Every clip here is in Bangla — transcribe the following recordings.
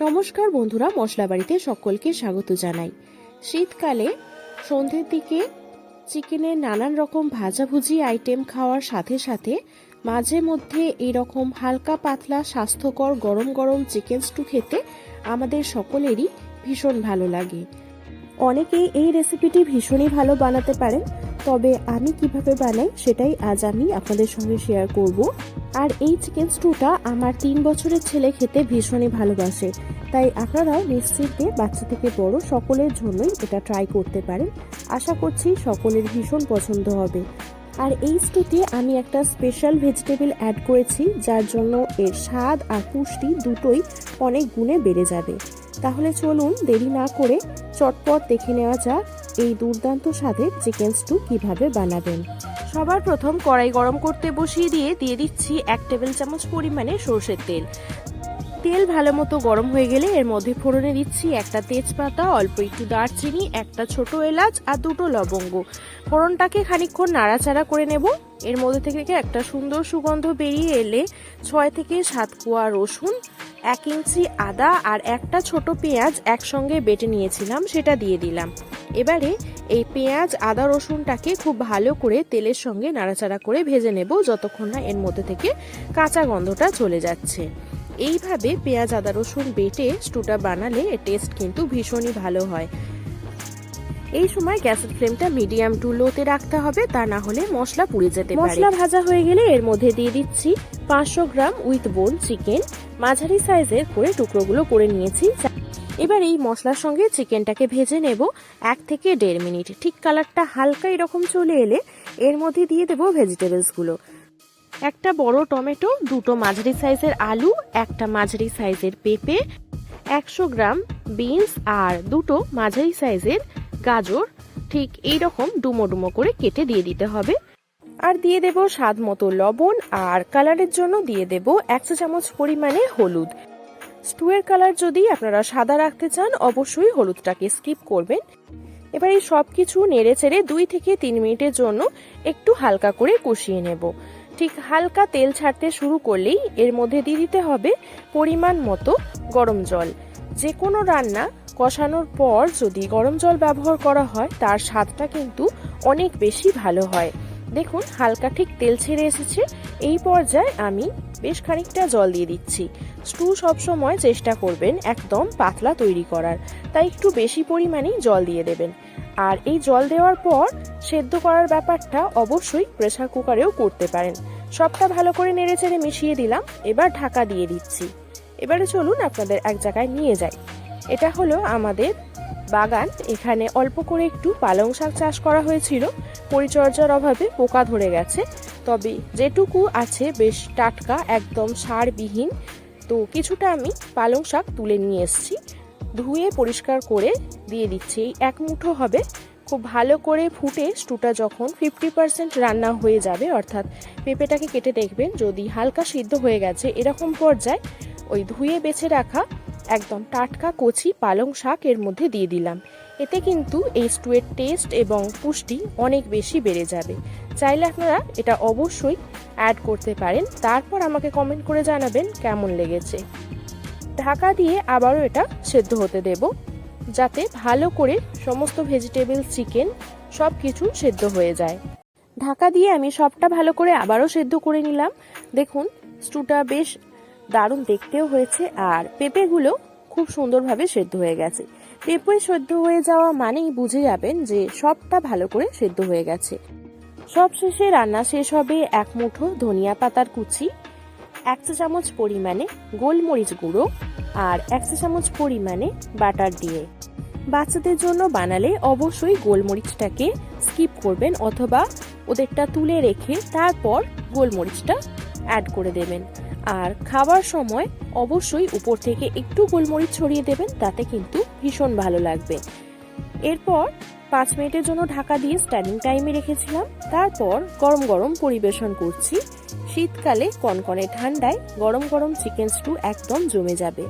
নমস্কার বন্ধুরা মশলা বাড়িতে সকলকে স্বাগত জানাই। শীতকালে সন্ধ্যের দিকে চিকেনের নানান রকম ভাজাভুজি আইটেম খাওয়ার সাথে সাথে মাঝে মধ্যে এরকম হালকা পাতলা স্বাস্থ্যকর গরম গরম চিকেন স্টু খেতে আমাদের সকলেরই ভীষণ ভালো লাগে। অনেকেই এই রেসিপিটি ভীষণই ভালো বানাতে পারেন। তবে আমি কীভাবে বানাই সেটাই আজ আমি আপনাদের সঙ্গে শেয়ার করব। আর এই চিকেন স্টুটা আমার তিন বছরের ছেলে খেতে ভীষণই ভালোবাসে। তাই আপনারাও নিশ্চিন্তে বাচ্চা থেকে বড় সকলের জন্যই এটা ট্রাই করতে পারেন। আশা করছি সকলের ভীষণ পছন্দ হবে। আর এই স্টুতে আমি একটা স্পেশাল ভেজিটেবল অ্যাড করেছি, যার জন্য এর স্বাদ আর পুষ্টি দুটোই অনেক গুণে বেড়ে যাবে। তাহলে চলুন দেরি না করে চটপট দেখে নেওয়া যাক এই দুর্দান্ত স্বাদের চিকেন স্টু কীভাবে বানাবেন? সবার প্রথম কড়াই গরম করতে বসিয়ে দিয়ে দিয়ে দিচ্ছি এক টেবিল চামচ পরিমাণে সর্ষের তেল। তেল ভালো মতো গরম হয়ে গেলে এর মধ্যে ফোড়নে দিচ্ছি একটা তেজপাতা, অল্প একটু দারচিনি, একটা ছোট এলাচ আর দুটো লবঙ্গ। ফোড়নটাকে খানিকক্ষণ নাড়াচাড়া করে নেব। এর মধ্যে থেকে একটা সুন্দর সুগন্ধ বেরিয়ে এলে ছয় থেকে সাত কোয়া রসুন এক ইঞ্চি আদা আর একটা ছোট পেঁয়াজ একসঙ্গে বেটে নিয়েছিলাম, সেটা দিয়ে দিলাম। এবারে এই পেঁয়াজ, আদা, রসুনটাকে খুব ভালো করে তেলের সঙ্গে নাড়াচাড়া করে ভেজে নেব, যতক্ষণ না এর মধ্যে থেকে কাঁচা গন্ধটা চলে যাচ্ছে। এইভাবে পেঁয়াজ, আদা, রসুন বেটে স্টুটা বানালে টেস্ট কিন্তু ভীষণই ভালো হয়। এই সময় গ্যাসের ফ্লেমটা মিডিয়াম টু লোতে রাখতে হবে, তা না হলে মশলা পুড়ে যেতে পারে। মশলা ভাজা হয়ে গেলে এর মধ্যে দিয়ে দিচ্ছি পাঁচশো গ্রাম উইথ বোন চিকেন। মাঝারি সাইজের করে টুকরোগুলো করে নিয়েছি। এবার এই মশলার সঙ্গে চিকেনটাকে ভেজে নেব এক থেকে দেড় মিনিট। ঠিক কালারটা হালকা এরকম চলে এলে এর মধ্যে দিয়ে দেবো ভেজিটেবলসগুলো। একটা বড় টমেটো, দুটো মাঝারি সাইজের আলু, একটা মাঝারি সাইজের পেঁপে, একশো গ্রাম বিনস আর দুটো মাঝারি সাইজের গাজর, ঠিক এই রকম ডুমো ডুমো করে কেটে দিয়ে দিতে হবে। আর দিয়ে দেব স্বাদ মতো লবণ আর কালারের জন্য দিয়ে দেব একশো চামচ পরিমাণে হলুদ। স্টুয়ের কালার যদি আপনারা সাদা রাখতে চান, অবশ্যই হলুদটাকে স্কিপ করবেন। এবার এই সব কিছু নেড়ে চেড়ে দুই থেকে তিন মিনিটের জন্য একটু হালকা করে কষিয়ে নেব। ঠিক হালকা তেল ছাড়তে শুরু করলেই এর মধ্যে দিয়ে দিতে হবে পরিমাণ মতো গরম জল। যে কোনো রান্না কষানোর পর যদি গরম জল ব্যবহার করা হয়, তার স্বাদটা কিন্তু অনেক বেশি ভালো হয়। দেখুন, হালকা ঠিক তেল ছেড়ে এসেছে। এই পর্যায়ে আমি বেশ খানিকটা জল দিয়ে দিচ্ছি। স্টু সবসময় চেষ্টা করবেন একদম পাতলা তৈরি করার। তাই একটু বেশি পরিমাণেই জল দিয়ে দেবেন। আর এই জল দেওয়ার পর সেদ্ধ করার ব্যাপারটা অবশ্যই প্রেসার কুকারেও করতে পারেন। সবটা ভালো করে নেড়ে চেড়ে মিশিয়ে দিলাম। এবার ঢাকা দিয়ে দিচ্ছি। এবারে চলুন আপনাদের এক জায়গায় নিয়ে যাই। এটা হলো আমাদের বাগান। এখানে অল্প করে একটু পালং শাক চাষ করা হয়েছিল। পরিচর্যার অভাবে পোকা ধরে গেছে। তবে যেটুকু আছে বেশ টাটকা, একদম সারবিহীন। তো কিছুটা আমি পালং শাক তুলে নিয়ে এসেছি। ধুয়ে পরিষ্কার করে দিয়ে দিচ্ছি। এই এক মুঠো হবে। খুব ভালো করে ফুটে স্টুটা যখন ফিফটি পার্সেন্ট রান্না হয়ে যাবে, অর্থাৎ পেঁপেটাকে কেটে দেখবেন, যদি হালকা সিদ্ধ হয়ে গেছে, এরকম পর্যায়ে ওই ধুয়ে বেছে রাখা একদম টাটকা কচি পালং শাক এর মধ্যে দিয়ে দিলাম। এতে কিন্তু এই স্টুয়ের টেস্ট এবং পুষ্টি অনেক বেশি বেড়ে যাবে। চাইলে আপনারা এটা অবশ্যই অ্যাড করতে পারেন। তারপর আমাকে কমেন্ট করে জানাবেন কেমন লেগেছে। ঢাকা দিয়ে আবারও এটা সেদ্ধ হতে দেব। যাতে ভালো করে সমস্ত ভেজিটেবল চিকেন সব কিছু সেদ্ধ হয়ে যায়। ঢাকা দিয়ে আমি সবটা ভালো করে আবারও সেদ্ধ করে নিলাম। দেখুন স্টুটা বেশ দারুণ দেখতেও হয়েছে আর পেঁপেগুলো খুব সুন্দরভাবে সেদ্ধ হয়ে গেছে। পেঁপে সেদ্ধ হয়ে যাওয়া মানেই বুঝে যাবেন যে সবটা ভালো করে সেদ্ধ হয়ে গেছে। সব শেষে রান্না শেষ হবে এক মুঠো ধনিয়া পাতার কুচি, এক চা চামচ পরিমাণে গোলমরিচ গুঁড়ো আর এক চা চামচ পরিমাণে বাটার দিয়ে। বাচ্চাদের জন্য বানালে অবশ্যই গোলমরিচটাকে স্কিপ করবেন অথবা ওদেরটা তুলে রেখে তারপর গোলমরিচটা অ্যাড করে দেবেন। আর খাওয়ার সময় অবশ্যই উপর থেকে একটু গোলমরিচ ছড়িয়ে দেবেন, তাতে কিন্তু ভীষণ ভালো লাগবে। এরপর পাঁচ মিনিটের জন্য ঢাকা দিয়ে স্ট্যান্ডিং টাইমে রেখেছিলাম। তারপর গরম গরম পরিবেশন করছি। শীতকালে কনকনে ঠান্ডায় গরম গরম চিকেন স্টু একদম জমে যাবে।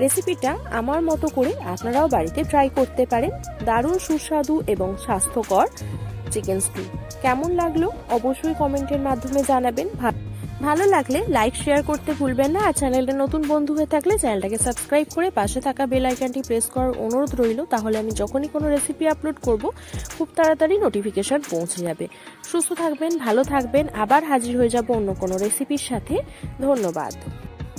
রেসিপিটা আমার মতো করে আপনারাও বাড়িতে ট্রাই করতে পারেন। দারুণ সুস্বাদু এবং স্বাস্থ্যকর চিকেন স্টু কেমন লাগল অবশ্যই কমেন্টের মাধ্যমে জানাবেন। ভালো লাগলে লাইক শেয়ার করতে ভুলবেন না। আর চ্যানেলটা নতুন বন্ধু হয়ে থাকলে চ্যানেলটাকে সাবস্ক্রাইব করে পাশে থাকা বেল আইকনটি প্রেস করার অনুরোধ রইল। তাহলে আমি যখনই কোনো রেসিপি আপলোড করব, খুব তাড়াতাড়ি নোটিফিকেশান পৌঁছে যাবে। সুস্থ থাকবেন, ভালো থাকবেন, আবার হাজির হয়ে যাব অন্য কোনো রেসিপির সাথে। ধন্যবাদ।